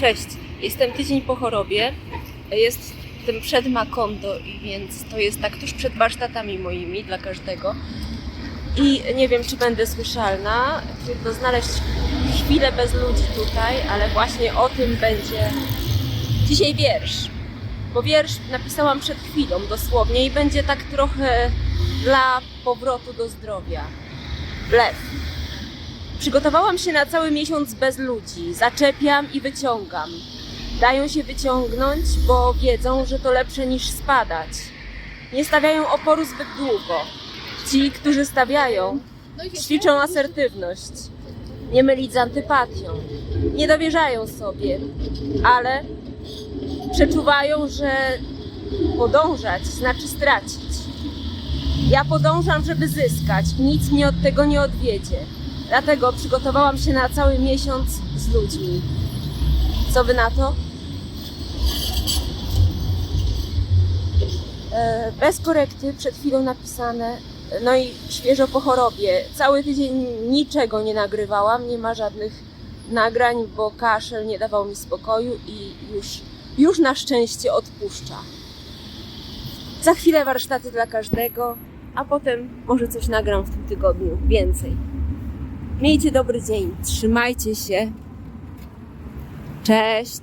Cześć, jestem tydzień po chorobie. Jest tym przed Makondo, więc to jest tak tuż przed warsztatami moimi dla każdego. I nie wiem, czy będę słyszalna. Trudno znaleźć chwilę bez ludzi tutaj, ale właśnie o tym będzie dzisiaj wiersz. Bo wiersz napisałam przed chwilą dosłownie i będzie tak trochę dla powrotu do zdrowia. Blef. Przygotowałam się na cały miesiąc bez ludzi. Zaczepiam i wyciągam. Dają się wyciągnąć, bo wiedzą, że to lepsze niż spadać. Nie stawiają oporu zbyt długo. Ci, którzy stawiają, ćwiczą asertywność. Nie mylić z antypatią. Nie dowierzają sobie, ale przeczuwają, że podążać znaczy stracić. Ja podążam, żeby zyskać nic mnie od tego nie odwiedzie. Dlatego przygotowałam się na cały miesiąc z ludźmi. Co wy na to? E, Bez korekty, przed chwilą napisane. No i świeżo po chorobie. Cały tydzień niczego nie nagrywałam, nie ma żadnych nagrań, bo kaszel nie dawał mi spokoju i już, już na szczęście odpuszcza. Za chwilę warsztaty dla każdego, a potem może coś nagram w tym tygodniu więcej. Miejcie dobry dzień, trzymajcie się. Cześć.